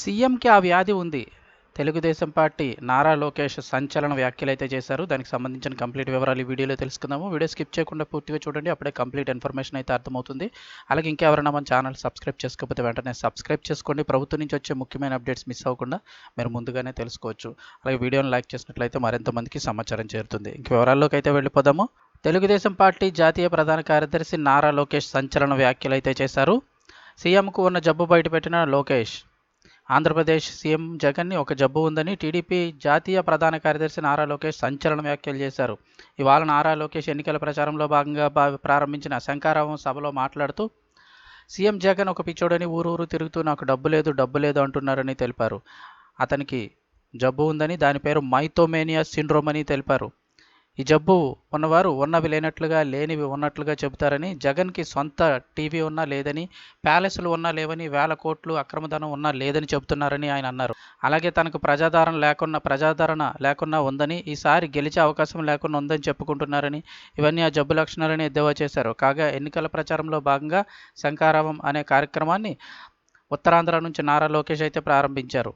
సీఎంకి ఆ వ్యాధి ఉంది. తెలుగుదేశం పార్టీ నారా లోకేష్ సంచలన వ్యాఖ్యలు అయితే చేశారు. దానికి సంబంధించిన కంప్లీట్ వివరాలు ఈ వీడియోలో తెలుసుకుందాము. వీడియో స్కిప్ చేయకుండా పూర్తిగా చూడండి. అప్పుడే కంప్లీట్ ఇన్ఫర్మేషన్ అయితే అర్థమవుతుంది. అలాగే ఇంకెవరైనా మన ఛానల్ సబ్స్క్రైబ్ చేసుకోకపోతే వెంటనే సబ్స్క్రైబ్ చేసుకోండి. ప్రభుత్వం నుంచి వచ్చే ముఖ్యమైన అప్డేట్స్ మిస్ అవ్వకుండా మీరు ముందుగానే తెలుసుకోవచ్చు. అలాగే వీడియోని లైక్ చేసినట్లయితే మరింత మందికి సమాచారం చేరుతుంది. ఇంక వివరాల్లోకి అయితే వెళ్ళిపోదాము. తెలుగుదేశం పార్టీ జాతీయ ప్రధాన కార్యదర్శి నారా లోకేష్ సంచలన వ్యాఖ్యలు అయితే చేశారు. సీఎంకు ఉన్న జబ్బు బయటపెట్టిన లోకేష్ ఆంధ్రప్రదేశ్ సీఎం జగన్ని ఒక జబ్బు ఉందని టీడీపీ జాతీయ ప్రధాన కార్యదర్శి నారా లోకేష్ సంచలన వ్యాఖ్యలు చేశారు. ఇవాళ నారా లోకేష్ ఎన్నికల ప్రచారంలో భాగంగా ప్రారంభించిన శంకారావం సభలో మాట్లాడుతూ సీఎం జగన్ ఒక పిచ్చోడని ఊరు ఊరు తిరుగుతూ నాకు డబ్బు లేదు డబ్బు లేదు అంటున్నారని తెలిపారు. అతనికి జబ్బు ఉందని దాని పేరు మైథోమేనియా సిండ్రోమ్ అని తెలిపారు. ఈ జబ్బు ఉన్నవారు ఉన్నవి లేనట్లుగా లేనివి ఉన్నట్లుగా చెబుతారని జగన్కి సొంత టీవీ ఉన్నా లేదని ప్యాలెస్లు ఉన్నా లేవని వేల కోట్లు అక్రమధనం ఉన్నా లేదని చెబుతున్నారని ఆయన అన్నారు. అలాగే తనకు ప్రజాదరణ లేకున్నా ప్రజాదరణ లేకున్నా ఉందని ఈసారి గెలిచే అవకాశం లేకుండా ఉందని చెప్పుకుంటున్నారని ఇవన్నీ ఆ జబ్బు లక్షణాలని ఎద్దేవా చేశారు. కాగా ఎన్నికల ప్రచారంలో భాగంగా శంకారావం అనే కార్యక్రమాన్ని ఉత్తరాంధ్ర నుంచి నారా లోకేష్ అయితే ప్రారంభించారు.